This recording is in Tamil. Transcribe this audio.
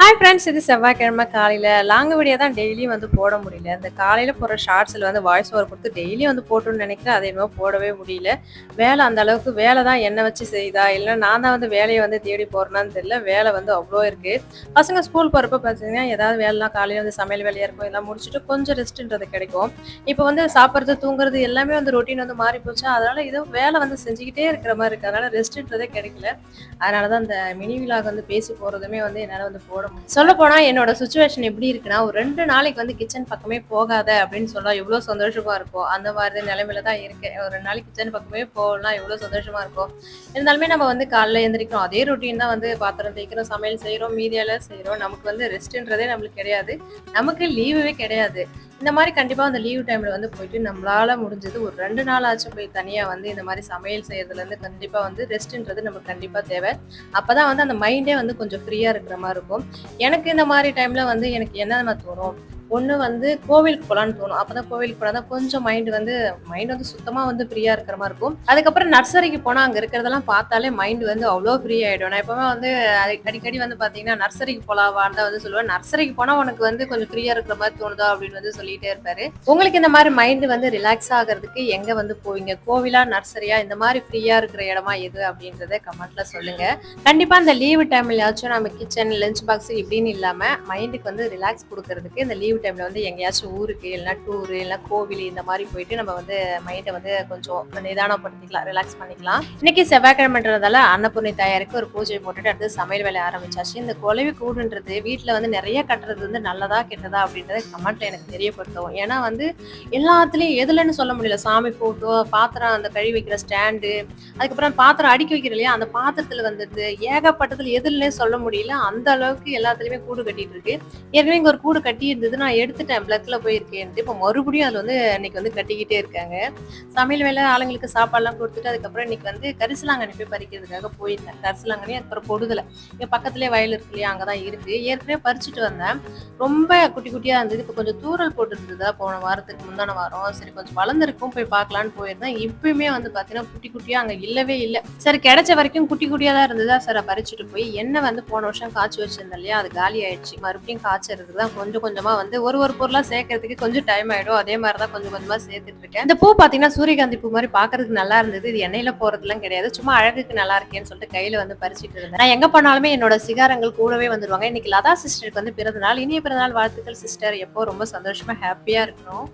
ஹாய் ஃப்ரெண்ட்ஸ் இது செவ்வாய்க்கிழமை காலையில். லாங் வீடியோ தான் டெய்லியும் வந்து போட முடியல. இந்த காலையில் போகிற ஷார்ட்ஸில் வந்து வாய்ஸ் ஓவர் கொடுத்து டெய்லியும் வந்து போட்டுன்னு நினைக்கிறேன். அதை என்னமோ போடவே முடியல. வேலை அந்த அளவுக்கு வேலை தான் என்னை வச்சு செய்தா? இல்லை நான் தான் வந்து வேலையை வந்து தேடி போகிறேன்னு தெரியல. வேலை வந்து அவ்வளோ இருக்குது பசங்க ஸ்கூல் போகிறப்ப பார்த்தீங்கன்னா ஏதாவது வேலைலாம் காலையில் வந்து சமையல் வேலையாக இருக்கும். எல்லாம் முடிச்சுட்டு கொஞ்சம் ரெஸ்ட்டுன்றது கிடைக்கும். இப்போ வந்து சாப்பிட்றது தூங்குறது எல்லாமே வந்து ரொட்டீன் வந்து மாறி போச்சு. அதனால் இது வேலை வந்து செஞ்சுக்கிட்டே இருக்கிற மாதிரி இருக்குது அதனால் ரெஸ்ட்டுன்றதே கிடைக்கல. அதனால தான் அந்த மினி விலாக் வந்து பேசி போகிறதுமே வந்து என்னால் வந்து சொல்ல போனால் என்னோட சுச்சுவேஷன் எப்படி இருக்குன்னா ஒரு ரெண்டு நாளைக்கு வந்து கிச்சன் பக்கமே போகாத அப்படின்னு சொன்னா எவ்வளோ சந்தோஷமா இருக்கும்? அந்த மாதிரி நிலைமையில தான் இருக்கேன். ஒரு ரெண்டு நாளைக்கு கிச்சன் பக்கமே போகலாம் எவ்வளோ சந்தோஷமா இருக்கும்? இருந்தாலுமே நம்ம வந்து காலைல எழுந்திரிக்கிறோம் அதே ரொட்டீன் தான் வந்து பாத்திரம் தேய்க்கிறோம் சமையல் செய்கிறோம் மீதியால செய்கிறோம் நமக்கு வந்து ரெஸ்ட்ன்றதே நம்மளுக்கு கிடையாது. நமக்கு லீவுவே கிடையாது. இந்த மாதிரி கண்டிப்பாக அந்த லீவ் டைமில் வந்து போயிட்டு நம்மளால முடிஞ்சது ஒரு ரெண்டு நாள் ஆச்சு போய் தனியாக வந்து இந்த மாதிரி சமையல் செய்கிறதுலேருந்து கண்டிப்பாக வந்து ரெஸ்ட்ன்றது நமக்கு கண்டிப்பாக தேவை. அப்போ தான் வந்து அந்த மைண்டே வந்து கொஞ்சம் ஃப்ரீயாக இருக்கிற மாதிரி இருக்கும். எனக்கு இந்த மாதிரி டைமில் வந்து எனக்கு என்ன தோணும்? ஒன்று வந்து கோவிலுக்கு போகலான்னு தோணும். அப்போ தான் கோவிலுக்கு போனால் தான் கொஞ்சம் மைண்டு வந்து மைண்ட் வந்து சுத்தமாக வந்து ஃப்ரீயாக இருக்கிற மாதிரி இருக்கும். அதுக்கப்புறம் நர்சரிக்கு போனால் அங்கே இருக்கிறதெல்லாம் பார்த்தாலே மைண்டு வந்து அவ்வளோ ஃப்ரீ ஆகிடும் நான் எப்போவுமே வந்து அடிக்கடி வந்து பார்த்தீங்கன்னா நர்சரிக்கு போகலாவான்னு தான் வந்து சொல்லுவேன். நர்சரிக்கு போனால் உனக்கு வந்து கொஞ்சம் ஃப்ரீயாக இருக்கிற மாதிரி தோணுதா அப்படின்னு வந்து சொல்லிகிட்டே இருப்பாரு. உங்களுக்கு இந்த மாதிரி மைண்டு வந்து ரிலாக்ஸ் ஆகிறதுக்கு எங்கே வந்து போவீங்க? கோவிலா நர்சரியா இந்த மாதிரி ஃப்ரீயாக இருக்கிற இடமா எது அப்படின்றத கமெண்ட்ல சொல்லுங்க. கண்டிப்பாக அந்த லீவு டைம்லயாச்சும் நம்ம கிச்சன் லஞ்ச் பாக்ஸ் இப்படின்னு இல்லாமல் மைண்டுக்கு வந்து ரிலாக்ஸ் கொடுக்கறதுக்கு இந்த லீவ் டைமில் வந்து எங்கேயாச்சும் ஊருக்கு இல்லைன்னா டூரு இல்லைன்னா கோவில் இந்த மாதிரி போயிட்டு நம்ம வந்து மைண்டை வந்து கொஞ்சம் நிதானப்படுத்திக்கலாம் ரிலாக்ஸ் பண்ணிக்கலாம். இன்னைக்கு செவ்வாய்க்கிழமைன்றதால அன்னபூர்ணி தாயாருக்கு ஒரு பூஜை போட்டுட்டு அடுத்து சமையல் வேலைய ஆரம்பிச்சாச்சு. இந்த குலவி கூடுன்றது வீட்டில் வந்து நிறைய கட்டுறது வந்து நல்லதா கெட்டதா அப்படின்றத கமெண்ட்ல எனக்கு தெரியப்படுத்தும் ஏன்னா வந்து எல்லாத்துலேயும் எதுலன்னு சொல்ல முடியல. சாமி போட்டோ பாத்திரம் அந்த கழுவி வைக்கிற ஸ்டாண்டு அதுக்கப்புறம் பாத்திரம் அடுக்கி வைக்கிற இல்லையா அந்த பாத்திரத்தில் வந்துட்டு ஏகப்பட்டதுல எதுலன்னு சொல்ல முடியல. அந்த அளவுக்கு எல்லாத்துலேயுமே கூடு கட்டிட்டு இருக்கு. ஏற்கனவே இங்கே ஒரு கூடு கட்டி இருந்ததுன்னா நான் எடுத்துட்டேன் பிளக்கில் போயிருக்கேன்ட்டு இப்போ மறுபடியும் அது வந்து இன்னைக்கு வந்து கட்டிக்கிட்டே இருக்காங்க. சமையல் வேலை ஆளுங்களுக்கு சாப்பாடுலாம் கொடுத்துட்டு அதுக்கப்புறம் இன்னைக்கு வந்து கரிசலாங்கண்ணி போய் பறிக்கிறதுக்காக போயிருந்தேன். கரிசலாங்கண்ணி அதுக்கப்புறம் கொடுதலை இங்கே பக்கத்துலேயே வயல் இருக்கு இல்லையா அங்கதான் இருக்கு. ஏற்கனவே பறிச்சுட்டு வந்தேன். ரொம்ப குட்டி குட்டியாக இருந்தது. இப்போ கொஞ்சம் தூரல் போட்டுருந்ததா போன வாரத்துக்கு முந்தான வாரம். சரி கொஞ்சம் வளர்ந்துருக்கும் போய் பார்க்கலான்னு போயிருந்தேன். இப்பயுமே வந்து பார்த்தீங்கன்னா குட்டி குட்டியாக அங்கே இல்லவே இல்லை. சரி கிடைச்ச வரைக்கும் குட்டி குட்டியாக தான் இருந்ததா? சார் பறிச்சுட்டு போய் என்ன வந்து போன வருஷம் காய்ச்சி வச்சிருந்தேன் இல்லையா அது காலி ஆயிடுச்சு. மறுபடியும் காய்ச்சறதுக்கு தான் கொஞ்சம் கொஞ்சமாக வந்து ஒரு ஒரு பொருளா சேர்க்கறதுக்கு கொஞ்சம் டைம் ஆயிடும். அதே மாதிரி தான் கொஞ்சம் கொஞ்சமா சேர்த்துட்டு இருக்கேன். இந்த பூ பாத்தீங்கன்னா சூரியகாந்தி பூ மாதிரி பாக்குறதுக்கு நல்லா இருந்தது. இது எண்ணெயில போகிறதுலாம் கிடையாது. சும்மா அழகுக்கு நல்லா இருக்கேன்னு சொல்லிட்டு கையில வந்து பறிச்சிட்டு இருந்தேன். நான் எங்க போனாலுமே என்னோட சிகாரங்கள் கூடவே வந்துருவாங்க. இன்னைக்கு லதா சிஸ்டருக்கு வந்து பிறந்தநாள் இனிய பிறந்தநாள் வாழ்த்துக்கள் சிஸ்டர் எப்போ ரொம்ப சந்தோஷமா ஹாப்பியா இருக்கணும்.